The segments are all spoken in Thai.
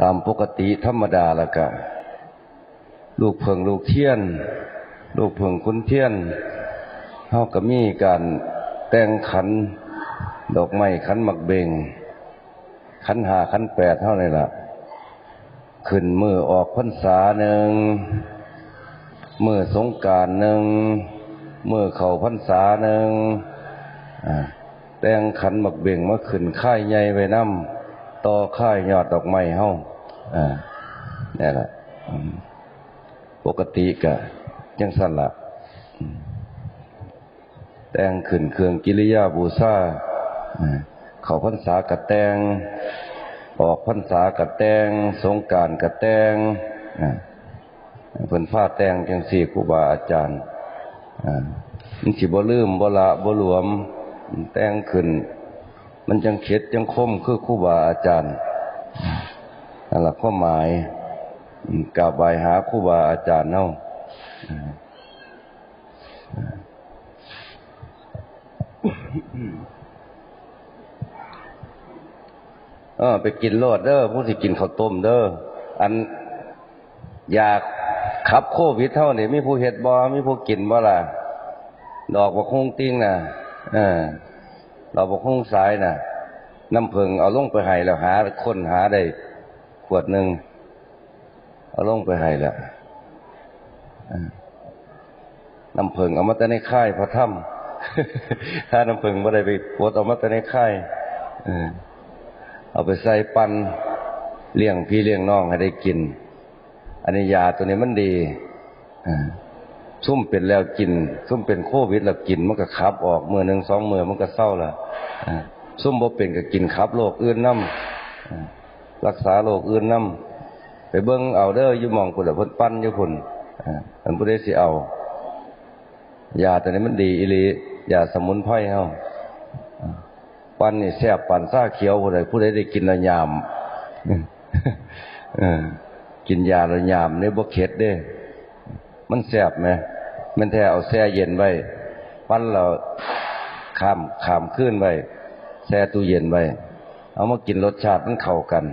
ตามปกติธรรมดาล้วก็ลูกเพิงลูกเทียน ลูกเพิงคุณเทียนเฮาก็มีการแต่งขัน ดอกไม้ขันหมักเบง ขันหาขันแปดเท่านี้ล่ะ ขึ้นมือออกพรรษาหนึ่งมือสงการหนึ่งมือเข่าพรรษาหนึ่งแต่งขันหมักเบ่งมาขึ้นค่ายใหญ่ไว้น้ำต่อค่ายยอดดอกไม้เฮา อ่านี่แหละปกติกะจังสละอืมแต่งขึ้นเครื่องกิริยาบูชาเขาพรรษากระแตง ออกพรรษากระแตง สงการกระแตงเพิ่นฟ้าแตงจังสี่ครูบาอาจารย์มันสิบ่ลืมบ่ละบ่หลวม แต่งขึ้น มันจังเข็ดจังคมคือครูบาอาจารย์ นั่นละความหมายกราบไหว้หาครูบาอาจารย์เฮาอ่าเออ ไปกินโลดเด้อผู้ที่กินข้าวต้มเด้ออันอยากขับโควิดเท่านี่มีผู้เฮ็ดบ่มีผู้กินบ่ล่ะ ดอกบกฮุงติ้งน่ะเออดอกบกฮุงสายน่ะน้ำผึ้งเอาลงไปให้แล้วหาคนหาได้ ขวดหนึ่งเอาลงไปให้แล้วเออน้ำผึ้งเอามาแต่ในค่ายพระถ้ำถ้าน้ำผึ้งบ่ได้ไปปวดเอามาแต่ในค่ายเอาไปใส่ปันเลี้ยงพี่เลี้ยงน้องให้ได้กิน อันนี้ยาตัวนี้มันดีซุ่มเป็นแล้วกิน ซุ่มเป็นโควิดแล้วกิน มันก็ขับ ออกมือหนึ่งสองมือมันก็เศร้าละซุ่มบ่เป็นก็กินขับโรคอื่นน้ำ รักษาโรคอื่นน้ำไปเบิ้งเอาเด้ออยู่มองพุ่นละพิ่นปั้นอยู่พุ่นอ่าเพิ่นบ่ได้สิเอายาตัวนี้มันดีอีหลียาสมุนไพรเฮาปั้นนี่แซ่บปั้นซ่าเขียวผู้ใดผู้ใดได้กินแล้วยามกินยาแล้วยามนี่บ่เข็ดเด้ มันแสบไหมมันแท้เอาแช่เย็นไว้ปั้นเราข้ามข้ามขึ้นไว้แช่ตู้เย็นไว้ เอามากินรสชาติมันเข้ากัน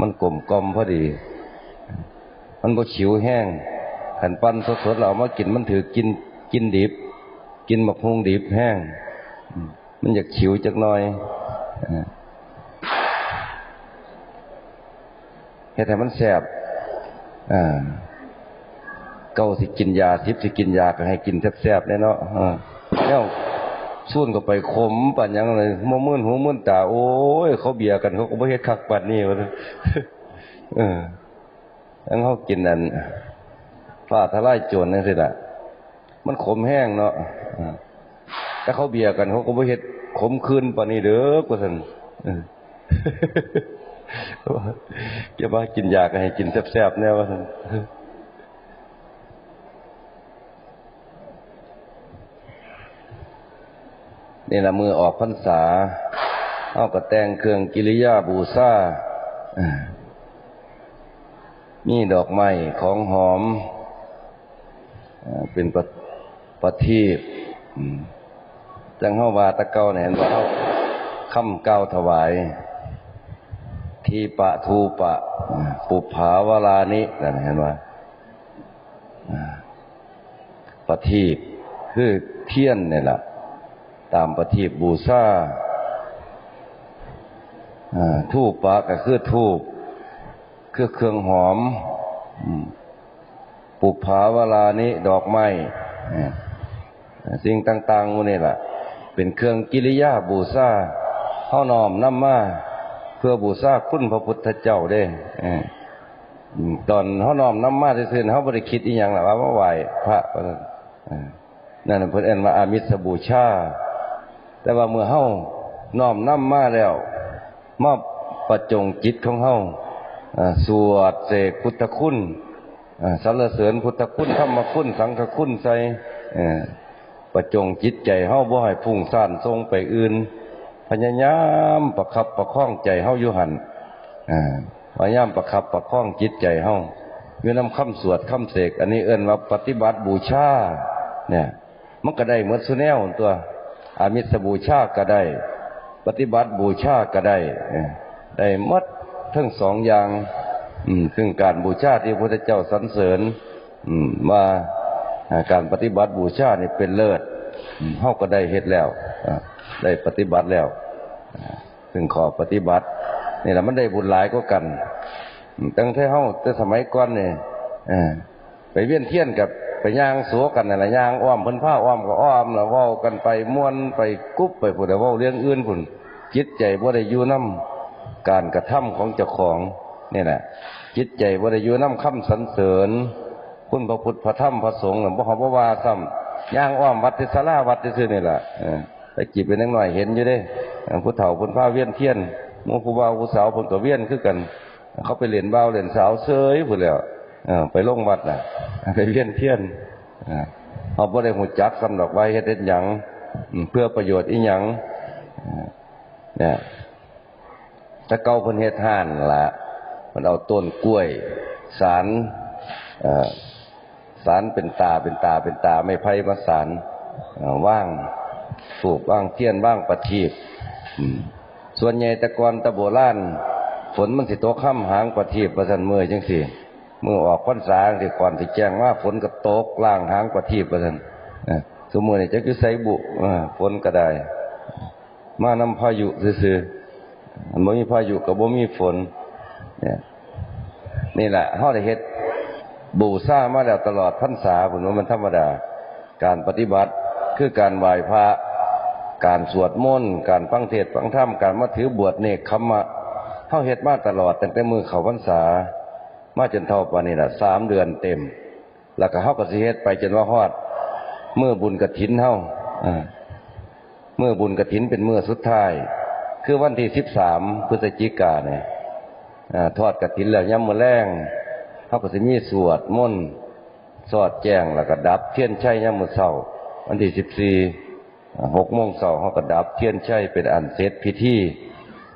มันกลมกลมพอดี มันบ่ฉิวแห้งขันปั้นสดๆเราเอามากินมันถือกินกินดิบ กินมะพร้งดิบแห้ง มันอยากฉิวจักหน่อยอ่าเฮ็ดให้มันแสบเก้าสิกินยาทิพสิกินยาก็ให้กินแซ่บๆแน่เนาะอ่าแล้ว ส่วนก็ไปขมปานยังเลยมมื่นหูมื่นตา โอ้ย เขาเบียกันเขาก็บ่เฮ็ดคักปานนี้ว่าเออแล้วเขากินนั่นฟ้าทลายโจรนั่นสิละมันขมแห้งเนาะถ้าเขาเบียกันเขาก็บ่เฮ็ดขมคืนปานนี้เด้อว่าซั่นเออจะมากินยาก็ให้กินแซ่บๆแน่ว่าน นี่ละมือออกพรรษาเอากระแตงเครื่องกิริยาบูชามีดอกไม้ของหอม เป็นประประทีปจังเฮาวาตะเก่าเนี่ยเห็นว่าเฮาค่ำเก่าถวาย ทีปะทูปะ ปุภาวลานินั่นเห็นว่าประทีปคือเทียนเนี่ยแหละ ตามประทีปบูชาทูปะก็คือทูปคือเครื่องหอมปุภาวลานิดอกไม้สิ่งต่างๆพวกนี่แหละเป็นเครื่องกิริยาบูชาเข้านอมน้ำมาเพื่อบูชาคุณพระพุทธเจ้าเด้ตอนเขานอมน้ำมาซื่อๆเขาบริคิดอีหยังหรอว่ามาไหวพระนั่นเออนั่นนะเพิ่อ็นว่าอามิสบูชา แต่ว่าเมื่อเฮาน้อมน้ำมาแล้วมาประจงจิตของเฮาอ่าสวดเสกพุทธคุณสรรเสริญพุทธคุณธรรมคุณสังฆคุณใส่ประจงจิตใจเฮาบ่ให้ฟุ้งซ่านทรงไปอื่น พยายามประคับประคองใจเฮาอยู่หันพยายามประคับประคองจิตใจเฮาอยู่นำคำสวดคำเสก อันนี้เอิ้นว่าปฏิบัติบูชา เนี่ย มันก็ได้เหมือนสุแนวตัว อามิสบูชาก็ได้ ปฏิบัติบูชาก็ได้ได้หมดทั้งสองอย่างซึ่งการบูชาที่พระพุทธเจ้าสรรเสริญมว่าการปฏิบัติบูชานี่เป็นเลิศเฮาก็ได้เฮ็ดแล้วได้ปฏิบัติแล้วซึ่งขอปฏิบัตินี่แหละมันได้บุญหลายก็กัน ตั้งแต่เฮาแต่สมัยก่อนเนี่ยไปเวียนเทียนกับ ไปย่างสัวกันนั่นแหละย่างอ้อมเพิ่นผ้าอ้อมก็อ้อมแล้วว้ากันไปม่วนไปกุ๊บไปพุ่นแล้วว้าเรื่องอื่นพุ่นจิตใจบ่ได้อยู่นํการกระทำของเจ้าของนี่แหละจิตใจบ่ได้อยู่น้ำคำสรรเสริญคุณพระพุทธพระธรรมพระสงฆ์น่ะบ่เขาบ่ว่าซ้ำย่างอ้อมวัดที่ศลาวัดที่ซื่อนี่ล่ะไปจีบไปนักหน่อยเห็นอยู่ด้เออผู้เฒ่าผู้พาเวียนเทียนมู่ผู้บ่าวผู้สาวเพิ่นก็เวียนคือกัน เขาไปเล่นบ่าวเล่นสาวเซยพุ่นแล้ว ไปลงวัดน่ะ ไปเวียนเทียนเออเขาบ่ได้ฮู้จักสำดอกไว้เฮ็ดเฮ็ดหยังเพื่อประโยชน์อีหยังเนี่ยถ้าเก่าเพิ่นเฮ็ดห่านละมันเอาต้นกล้วย สารสารเป็นตาเป็นตาเป็นตาไม่ไพ่มาสารว่างสูบว่างเทียนว่างประทีปส่วนใหญ่ตะกอนตะโบล้านฝนมันสิตกค่ำหางประทีปประสันเมือจังสิ มือออกพรรษาสิก่อนสิแจ้งว่าฝนก็ตกล่างหางประทีปประสันสมมือนี่จะคือใส่บุฝนก็ได้ มานำพายุซื่อๆบ่มีพายุก็บ่มีฝนเนี่ยนี่แหละเฮาได้เฮ็ดบูชามาแล้วตลอดพรรษาผมว่ามันธรรมดา การปฏิบัติคือการไหว้พระการสวดมนต์การฟังเทศฟังธรรมการมาถือบวชเนกขมะเฮาเฮ็ดมาตลอดตั้งแต่มือเขาพรรษา มาจนเท่าปานนี้ละสามเดือนเต็ม แล้วก็เฮาก็สิเฮ็ดไปจนว่าฮอดเมื้อบุญกฐินเฮาอ่าเมื่อบุญกระถินเป็นเมื่อสุดท้าย คือวันที่สิบสามพฤศจิกาเนี่ยอทอดกระถินแล้วย่ำมือแรงเขาก็จะมีสวดมนต์สอดแจ้งแล้วก็ดับเทียนชัยย่ำมือเศร้าวันที่สิบสี่หกโมงเศร้าเขาก็ดับเทียนชัยเป็นอันเสร็จพิธี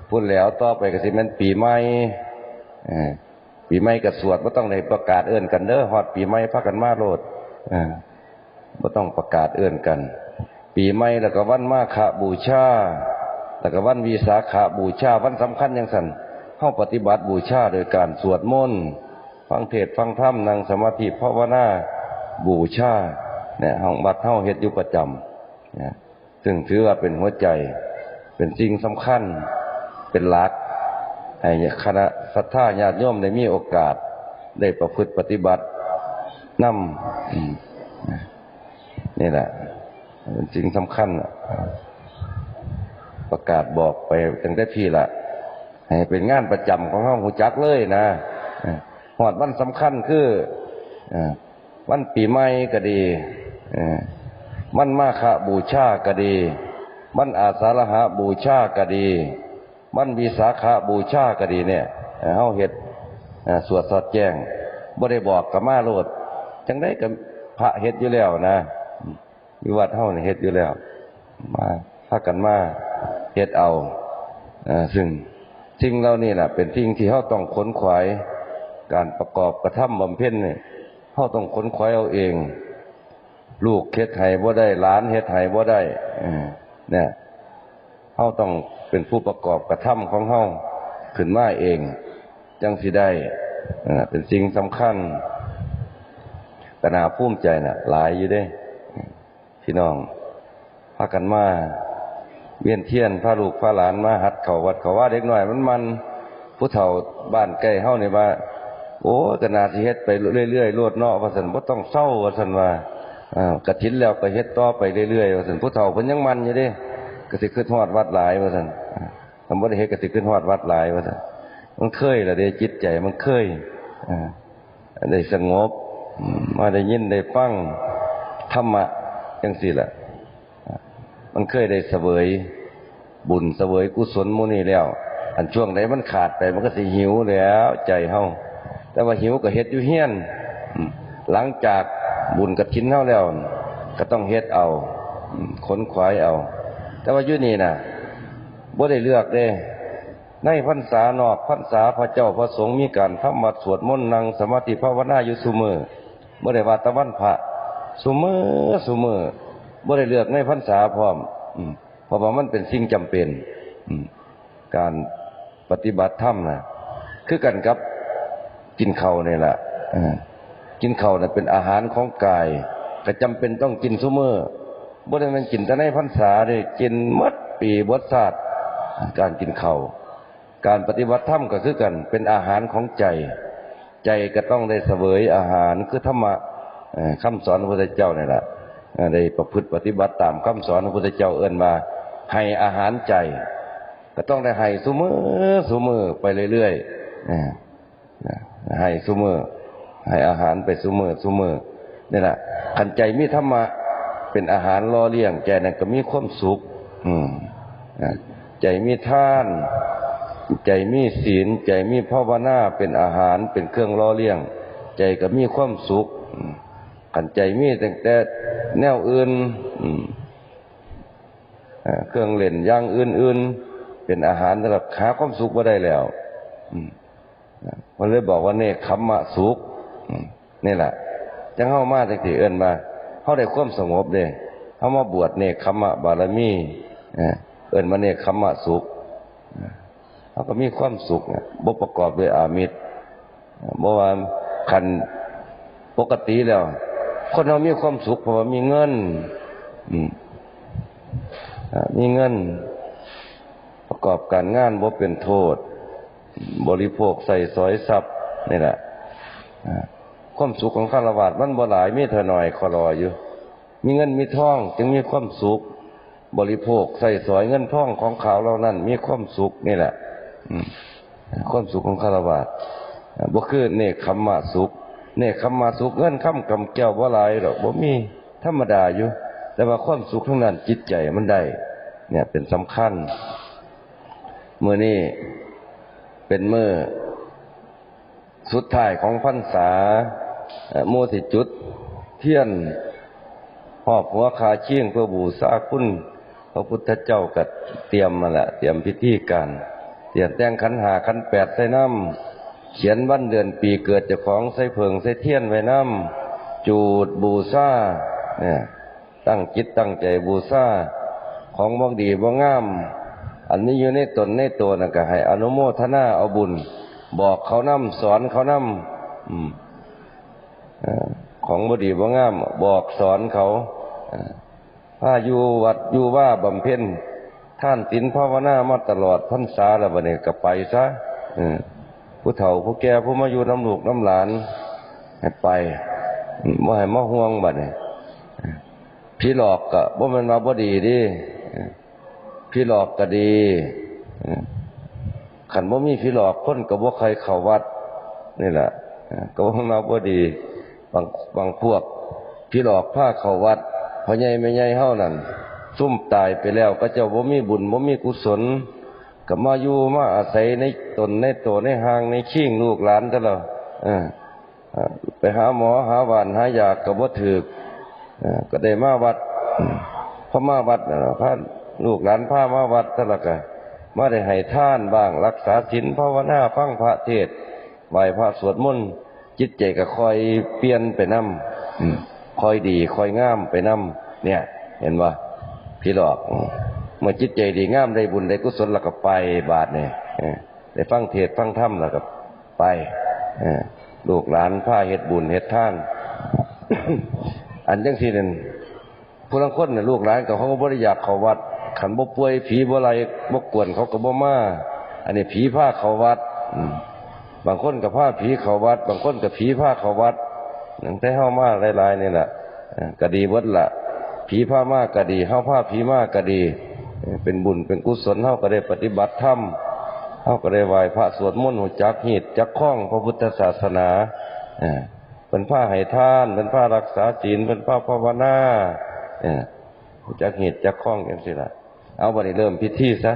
พูดแล้วต่อไปก็สิแมันปีใหม่อ ปีใหม่ก็สวดไม่ต้องในประกาศเอื้อนกันเด้อฮอดปีใหม่พากันมาโลดเอ่าบ่ต้องประกาศเอื้อนกัน ปีใหม่แล้วก็วันมาฆบูชาแล้วก็วันวีสาขาบูชาวันสำคัญอย่างสันเฮาปฏิบัติบูชาโดยการสวดมนต์ฟังเทศฟังธรรมนั่งสมาธิภาวนาบูชาเนี่ยห้องบัดเฮาเฮ็ดอยู่ประจำนี่ยซึ่งถือว่าเป็นหัวใจ เป็นสิ่งสำคัญเป็นหลัก ให้คณะศรัทธาญาติโยมได้มีโอกาส ได้ประพฤติปฏิบัตินำอืมนี่แหละเป็นสิ่งสำคัญประกาศบอกไปตั้งแต่พี่ละให้เป็นงานประจำของห้องหูจักเลยนะเออหอดวันสำคัญคือวันปีใหม่ก็ดีวันมาฆบูชาก็ดีวันอาสาฬหะบูชาก็ดี วันวิสาขาบูชาก็ดีเนี่ยเอ่อเฮาเฮ็ดสวดสอดแจ้งบ่ได้บอกกับมาโลดจังได้กับพระเฮ็ดอยู่แล้วนะวิวัดเฮานี่เฮ็ดอยู่แล้ว มาพากันมาเฮ็ดเอาอ่อซึ่งสิ่งเหล่านี้น่ะเป็นสิ่งที่เฮาต้องขนขวายการประกอบกระทำบำเพ็ญเนี่ยเฮาต้องขนขวายเอาเอง ลูกเฮ็ดให้บ่ได้หลานเฮ็ดให้บ่ได้เนี่ย เฮาต้องเป็นผู้ประกอบกระทำของเฮาขึ้นมาเอง จังสิได้เป็นสิ่งสำคัญกนาภูมิใจน่ะ หลายอยู่เด้ พี่น้องพากันมาเวียนเทียนพาลูกพาหลานมาหัดเขาวัดเขาว่าเด็กหน่อยมันมันผู้เฒ่าบ้านใกล้เฮานี่ว่า โอ้กนาสิเฮ็ดไปเรื่อยๆรวดเนาะว่าซั่นบ่ต้องเศร้าว่าซั่นว่าอ่ากฐินแล้วก็เฮ็ดต่อไปเรื่อยๆว่าซั่นผู้เฒ่าเพิ่นยังมันอยู่เด้ ก็สิขึ้นฮอดวัดหลายว่าซั่นคำบ่ได้เฮ็ดก็สิขึ้นฮอดวัดหลายว่าซั่นมันเคยละเด้จิตใจมันเคยอได้สงบอืมาได้ยินได้ฟังธรรมะจังสี่ละมันเคยได้เสวยบุญเสวยกุศลมูนี่แล้ว อันช่วงไหนมันขาดไปมันก็สิหิวแล้ว ใจเฮาแต่ว่าหิวก็เฮ็ดอยู่เฮี้ยนหลังจากบุญกับชิ้นเฮาแล้ว ก็ต้องเฮ็ดเอาอืมขนขวายเอา แต่ว่าอยู่นี่น่ะบ่ได้เลือกเด้ในพรรษานอกพรรษาพระเจ้าพระสงฆ์มีการทำวัดสวดมนต์นั่งสมาธิภาวนาอยู่ซุมือบ่ได้ว่าตะวันพระซุมือซุมือบ่ได้เลือกในพรรษาพร้อมอืมเพราะว่ามันเป็นสิ่งจำเป็นอืมการปฏิบัติธรรมนะคือกันกับกินเข้าวนี่แหละกินเข้าวน่ะเป็นอาหารของกายก็จำเป็นต้องกินซุมือ บ่ได้แมันกินแต่ในพรรษาเด้กินหมดปีบดชาติการกินเข้าการปฏิบัติธรรมก็คือกัน เป็นอาหารของใจ ใจก็ต้องได้เสวยอาหารคือธรรมะคำสอนพระพุทธเจ้านี่แหละได้ประพฤติปฏิบัติตามคำสอนพระพุทธเจ้าเอิ้นมาให้อาหารใจ ก็ต้องได้ให้สุมือสุมือไปเรื่อยๆให้สุมือให้อาหารไปสุมือสุมือนี่แหละขันใจมีธรรมะ เป็นอาหารล่อเลี้ยงใจนั้นก็มีความสุข อืมใจมีท่าน ใจมีศีล ใจมีภาวนาเป็นอาหารเป็นเครื่องล่อเลี้ยง ใจก็มีความสุขขันใจมีตั้งแต่แนวอื่นอืมเอ่อเครื่องเล่นอย่างอื่นๆ เป็นอาหารสำหรับหาความสุขมาได้แล้วมันเลยบอกว่าเนคขมมะสุขนี่แหละจังเข้ามาจากทีเอิ้นมา เขาได้ความสงบเด้เขามาบวชเนคขมะบารมีเอ่อเอิ้นมาเนคขมะสุขเขาก็มีความสุขบ่ประกอบด้วยอามิตรบ่ว่าคันปกติแล้ว คนเรามีความสุขเพราะว่ามีเงินอืมอ่ามีเงิน ประกอบการงานบ่เป็นโทษ บริโภคใส่สอยทรัพย์นี่แหละ ความสุขของฆราวาสมันบ่หลายมีเท่าน้อยขอรออยู่ มีเงินมีทองจึงมีความสุข บริโภคใส่สอยเงินทองของเขาเหล่านั้นมีความสุขนี่แหละความสุขของคารวะบ่คือเนคขมมะสุข เนคขมมะสุขเงินคำกำแก้วบ่หลายดอกบ่มีธรรมดาอยู่ แต่ว่าความสุขทั้งนั้นจิตใจมันได้ เนี่ยเป็นสำคัญเมื้อนี้เป็นเมื้อสุดท้ายของพรรษา มู่ที่จุด เทียนหอบหัวคาเชียงเพื่อบูชาคุณพระพุทธเจ้าก็เตรียมมาแหละเตรียมพิธีการเตรียมแต่งขันหาขันแปดใส่น้ำเขียนวันเดือนปีเกิดเจ้าของใส่เพิงใส่เทียนไว้น้ำจูดบูชาเนี่ยตั้งจิตตั้งใจบูชาของบ่ดีบ่งาม อันนี้อยู่ในตนในตัวนะก็ให้อนุโมทนาเอาบุญ บอกเขานำสอนเขานำอืม ของบดีบ่งามบอกสอนเขาเอ่อถ้าอยู่วัดอยู่ว่าบำเพ็ญท่านศีลภาวนามาตลอดพรรษาแล้วบัดนี้ก็ไปซะผู้เฒ่าผู้แก่ผู้มาอยู่น้ำหลูกน้ำหลานให้ไปมบ่ให้มาห่วงบัดนี้เอพี่หลอกก็บ่ม่นว่าบ่ดีดิพี่หลอกก็ดีขันบ่มีพี่หลอกคนก็บ่ใครเข้าวัด นี่แหละก็บ่มาบ่ดี บางบางพวกพี่หลอกผ้าเขาวัดพ่อใหญ่แม่ใหญ่เฮานั่นซุ่มตายไปแล้วก็เจ้าบ่มีบุญบ่มีกุศลก็มาอยู่มาอาศัยในตนในตัวในห้างในขิงลูกหลานซะแล้วเออเออไปหาหมอหาหวานหายาก็บ่ถูกเอก็ได้มาวัดอืมพอมาวัดน่ะพาลูกหลานพามาวัดซะแล้วก็มาได้ให้ท่านบ้างรักษาศีลภาวนาฟังพระเทศไหวพระสวดมนต์ จิตใจก็คอยเปลี่ยนไปนำคอยดีคอยงามไปนำเนี่ย เห็นว่าพี่หลอกอืมเมื่อจิตใจดีงามได้บุญได้กุศลแล้วก็ไปบาทเนี่ยเออได้ฟังเทศน์ฟังธรรมแล้วก็ไปเออลูกหลานผ้าเฮ็ดบุญเฮ็ดท่าน อันจังสี่นั่นผู้ลังคนน่ะลูกหลานก็เขาก็บ่ได้อยากเข้าวัด ขันบ่ป่วยผีบ่อะไรบ่กวนเขาก็บ่มา อันนี้ผีผ้าเข้าวัดอืม บางคนกับผ้าผีเขาวัด บางคนกับผีผ้าเขาวัดนั่นแต่เฮามาหลายๆนี่แหละก็ดีเบิดละผีผ้ามากก็ดีเฮาผ้าผีมากก็ดี เป็นบุญเป็นกุศลเฮาก็ได้ปฏิบัติธรรมเฮาก็ได้ไหว้พระสวดมนต์หูจักหีดจักข้องพระพุทธศาสนาเป็นผ้าให้ทานเป็นผ้ารักษาศีลเป็นผ้าภาวนาเอ่อหูจักหีดจักข้องจังซี่ล่ะเอาบัดนี้เริ่มพิธีซะ